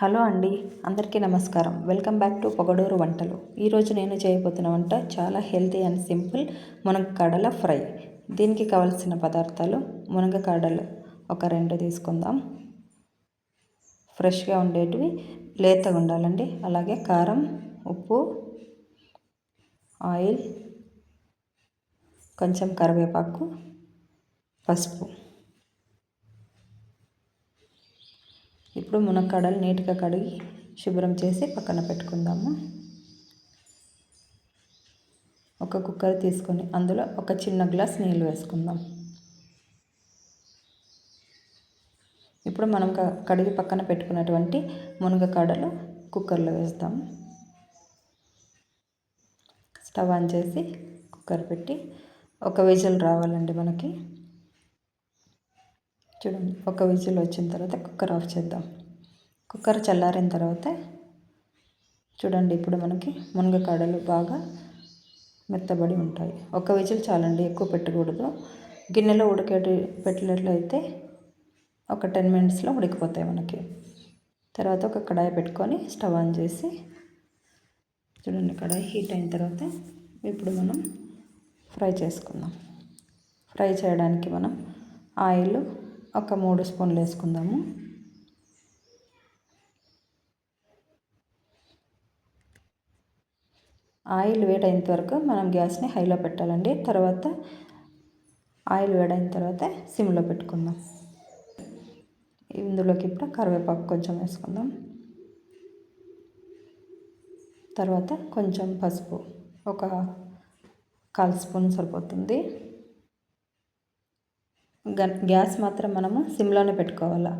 Hello అండి అందరికీ నమస్కారం. వెల్కమ్ బ్యాక్ టు పొగడూరు వంటలు. ఈరోజు నేను చేయబోతున్న వంట చాలా హెల్తీ అండ్ సింపుల్ మునగకాడల ఫ్రై. దీనికి కావలసిన పదార్థాలు మునగకాడలు ఒక రెండు తీసుకుందాం. ఫ్రెష్గా ఉండేటివి లేతగా ఉండాలండి. అలాగే కారం ఉప్పు ఆయిల్ కొంచెం కరివేపాకు పసుపు. ఇప్పుడు మునక్కాడలు నీట్గా కడిగి శుభ్రం చేసి పక్కన పెట్టుకుందాము. ఒక కుక్కర్ తీసుకొని అందులో ఒక చిన్న గ్లాస్ నీళ్ళు వేసుకుందాం. ఇప్పుడు మనం కడిగి పక్కన పెట్టుకున్నటువంటి మునగకాడలు కుక్కర్లో వేస్తాం. స్టవ్ ఆన్ చేసి కుక్కర్ పెట్టి ఒక విజిల్ రావాలండి మనకి. చూడండి ఒక విజిల్ వచ్చిన తర్వాత కుక్కర్ ఆఫ్ చేద్దాం. కుక్కర్ చల్లారిన తర్వాత చూడండి ఇప్పుడు మనకి మునగకాడలు బాగా మెత్తబడి ఉంటాయి. ఒక విజిల్ చాలండి ఎక్కువ పెట్టకూడదు. గిన్నెలో ఉడికేటి పెట్టినట్లయితే ఒక టెన్ మినిట్స్లో ఉడికిపోతాయి మనకి. తర్వాత ఒక కడాయి పెట్టుకొని స్టవ్ ఆన్ చేసి చూడండి కడాయి హీట్ అయిన తర్వాత ఇప్పుడు మనం ఫ్రై చేసుకుందాం. ఫ్రై చేయడానికి మనం ఆయిల్ ఒక మూడు స్పూన్లు వేసుకుందాము. ఆయిల్ వేడైన వరకు మనం గ్యాస్ని హైలో పెట్టాలండి. తర్వాత ఆయిల్ వేడైన తర్వాత సిమ్లో పెట్టుకుందాం. ఇందులోకి ఇప్పుడు కరివేపాకు కొంచెం వేసుకుందాం. తర్వాత కొంచెం పసుపు ఒక కాల్ స్పూన్ సరిపోతుంది. గ్యాస్ మాత్రం మనము సిమ్లోనే పెట్టుకోవాలా?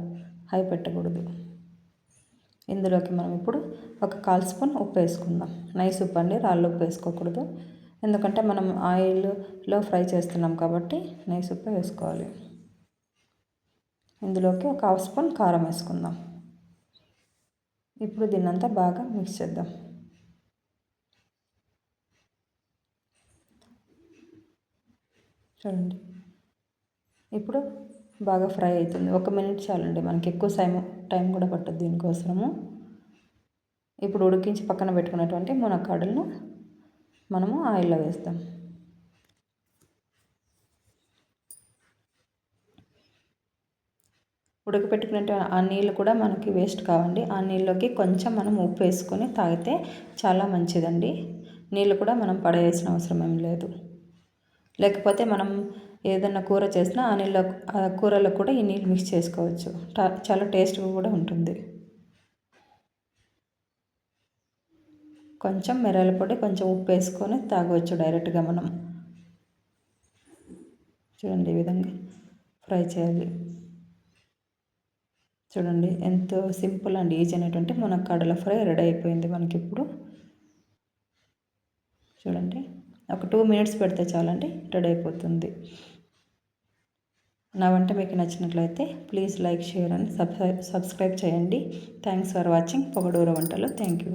హై పెట్టకూడదు. ఇందులోకి మనం ఇప్పుడు ఒక కాల్ స్పూన్ ఉప్పు వేసుకుందాం. నైస్ ఉప్పు అండి రాళ్ళు ఉప్పు వేసుకోకూడదు. ఎందుకంటే మనం ఆయిల్లో ఫ్రై చేస్తున్నాం కాబట్టి నైస్ ఉప్పు వేసుకోవాలి. ఇందులోకి ఒక హాఫ్ స్పూన్ కారం వేసుకుందాం. ఇప్పుడు దీన్నంతా బాగా మిక్స్ చేద్దాం. చూడండి. ఇప్పుడు బాగా ఫ్రై అవుతుంది. ఒక మినిట్ చాలండి. మనకి ఎక్కువ టైం టైం కూడా పట్టదు దీనికోసము. ఇప్పుడు ఉడికించి పక్కన పెట్టుకున్నటువంటి మునక్కాడలను మనము ఆయిల్లో వేస్తాం. ఉడకపెట్టుకునే ఆ నీళ్ళు కూడా మనకి వేస్ట్ కావండి. ఆ నీళ్ళలోకి కొంచెం మనం ఉప్పు వేసుకొని తాగితే చాలా మంచిదండి. నీళ్ళు కూడా మనం పడేయాల్సిన అవసరం ఏం లేదు. లేకపోతే మనం ఏదైనా కూర చేసినా ఆ నీళ్ళ ఆ కూరలో కూడా ఈ నీళ్ళు మిక్స్ చేసుకోవచ్చు. చాలా టేస్ట్గా కూడా ఉంటుంది. కొంచెం మిరల పొడి కొంచెం ఉప్పు వేసుకొని తాగవచ్చు డైరెక్ట్గా మనం. చూడండి ఈ విధంగా ఫ్రై చేయాలి. చూడండి ఎంతో సింపుల్ అండ్ ఈజీ అనేటువంటి మన కడల ఫ్రై రెడీ అయిపోయింది మనకి ఇప్పుడు చూడండి. ఒక టూ మినిట్స్ పెడితే చాలండి రెడీ అయిపోతుంది. నా వంట మీకు నచ్చినట్లయితే please like share and subscribe subscribe చేయండి. థ్యాంక్స్ ఫర్ వాచింగ్ పొగడూర వంటలు. Thank you.